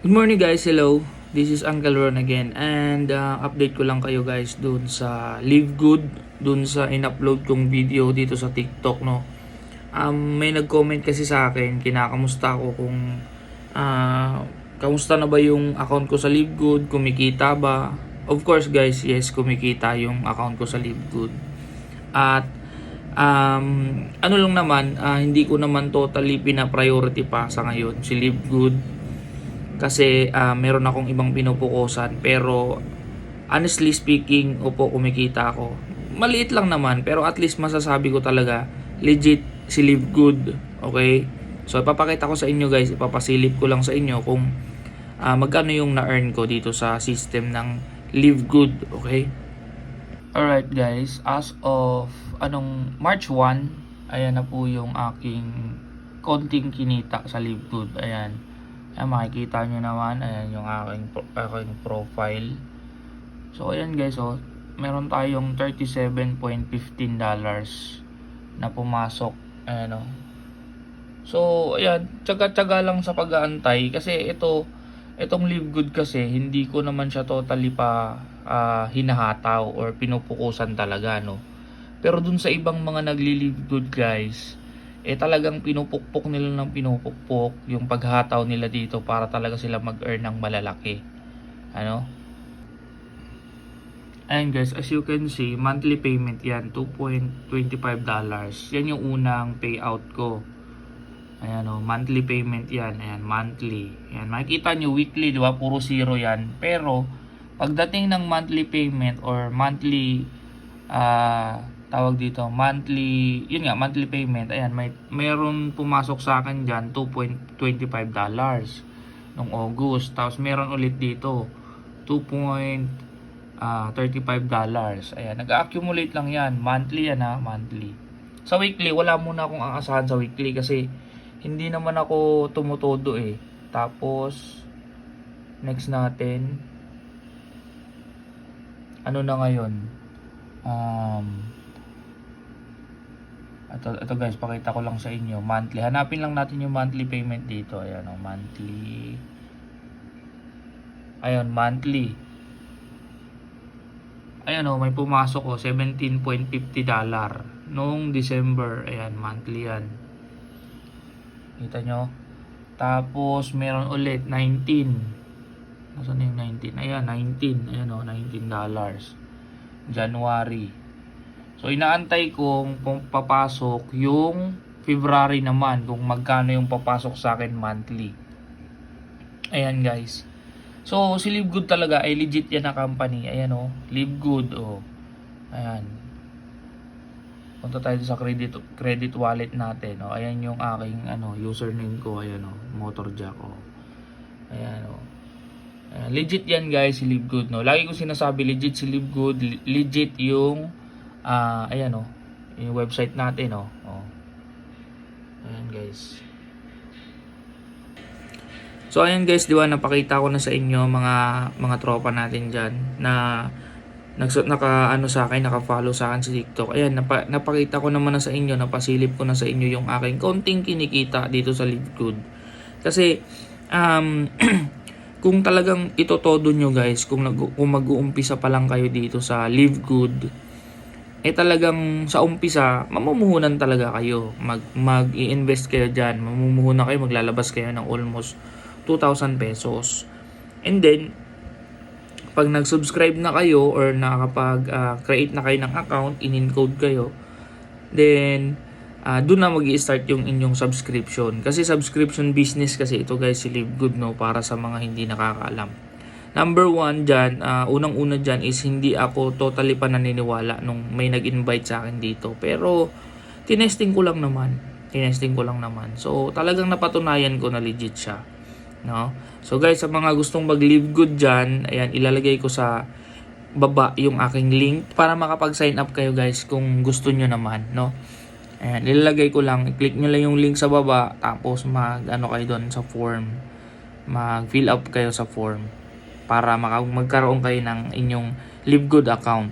Good morning guys, hello. This is Uncle Ron again and uh, update ko lang kayo guys dun sa Live Good, dun sa in-upload kong video dito sa TikTok no. Um, may nag-comment kasi sa akin, kinakamusta ako kung uh, kamusta na ba yung account ko sa Live Good, kumikita ba? Of course guys, yes, kumikita yung account ko sa Live Good. At um, ano lang naman, ah, hindi ko naman totally pina-priority pa sa ngayon si Live Good kasi ah, meron akong ibang pinupukusan pero honestly speaking, opo kumikita ako. Maliit lang naman pero at least masasabi ko talaga legit si Live Good. Okay? So ipapakita ko sa inyo guys, ipapasilip ko lang sa inyo kung ah, magkano yung na-earn ko dito sa system ng Live Good. Okay? Alright guys, as of anong March 1, ayan na po yung aking konting kinita sa Live Good. Ayan. Ayan, makikita nyo naman. Ayan yung aking, aking profile. So, ayan guys, oh. Meron tayong $37.15 dollars na pumasok. Ayan, oh. So, ayan. Tsaga-tsaga lang sa pag-aantay. Kasi ito, itong Live Good kasi, hindi ko naman siya totally pa ah, hinahataw or pinupukusan talaga, no. Pero dun sa ibang mga nagli-live good guys, eh talagang pinupukpok nila ng pinupukpok yung paghataw nila dito para talaga sila mag-earn ng malalaki. Ano? Ayan guys, as you can see, monthly payment yan, $2.25. Yan yung unang payout ko. Ayan o, monthly payment yan. Ayan, monthly. Ayan, makikita nyo weekly, di ba? Puro zero yan. Pero, pagdating ng monthly payment or monthly, ah, tawag dito, monthly, yun nga, monthly payment, ayan, may, mayroon pumasok sa akin dyan, $2.25 dollars nung August. Tapos, meron ulit dito, 2.35 dollars. Ayan, nag-accumulate lang yan. Monthly yan ha, monthly. Sa weekly, wala muna akong aasahan sa weekly kasi hindi naman ako tumutodo eh. Tapos, next natin, ano na ngayon? Um, ito, ito guys, pakita ko lang sa inyo. Monthly. Hanapin lang natin yung monthly payment dito. Ayan o, monthly. Ayun, monthly. Ayan o, may pumasok o, $17.50 dollar noong December. Ayan, monthly yan. Kita nyo? Tapos, meron ulit, 19. Nasaan na yung 19? Ayan, 19. Ayan o, 19 dollars. January. So, inaantay kong kung papasok yung February naman, kung magkano yung papasok sa akin monthly. Ayan, guys. So, si Live Good talaga ay legit yan na company. Ayan o, Live Good o. Ayan. Punta tayo sa credit credit wallet natin. O. Ayan yung aking ano, username ko. Ayan o, Motorjack o. Ayan o. Ayan, legit yan guys, si Live Good. No? Lagi ko sinasabi, legit si Live Good. li- Legit yung, ah ayan o, yung website natin o. o. Ayan guys. So ayan guys, di ba napakita ko na sa inyo mga mga tropa natin diyan na nagso naka ano sa akin, naka-follow sa akin sa TikTok. Ayan, napa, napakita ko naman na sa inyo, napasilip ko na sa inyo yung aking konting kinikita dito sa Live Good. Kasi um kung talagang itotodo nyo guys, kung, nag, kung mag-uumpisa pa lang kayo dito sa Live Good, eh talagang sa umpisa, mamumuhunan talaga kayo. Mag, mag-i-invest kayo dyan. Mamumuhunan kayo, maglalabas kayo ng almost 2,000 pesos. And then, pag nag-subscribe na kayo or nakakapag-create na kayo ng account, in-encode kayo, then, ah doon na mag start yung inyong subscription. Kasi subscription business kasi ito guys, si Live Good, no? Para sa mga hindi nakakaalam. Number one dyan, ah, unang-una dyan is hindi ako totally pa naniniwala nung may nag-invite sa akin dito. Pero, tinesting ko lang naman. Tinesting ko lang naman. So, talagang napatunayan ko na legit siya. No? So guys, sa mga gustong mag-live good dyan, ayan, ilalagay ko sa baba yung aking link para makapag-sign up kayo guys kung gusto nyo naman, no? Ayan, ilalagay ko lang, i-click nyo lang yung link sa baba, tapos mag, ano kayo doon sa form, mag-fill up kayo sa form para magkaroon kayo ng inyong live good account.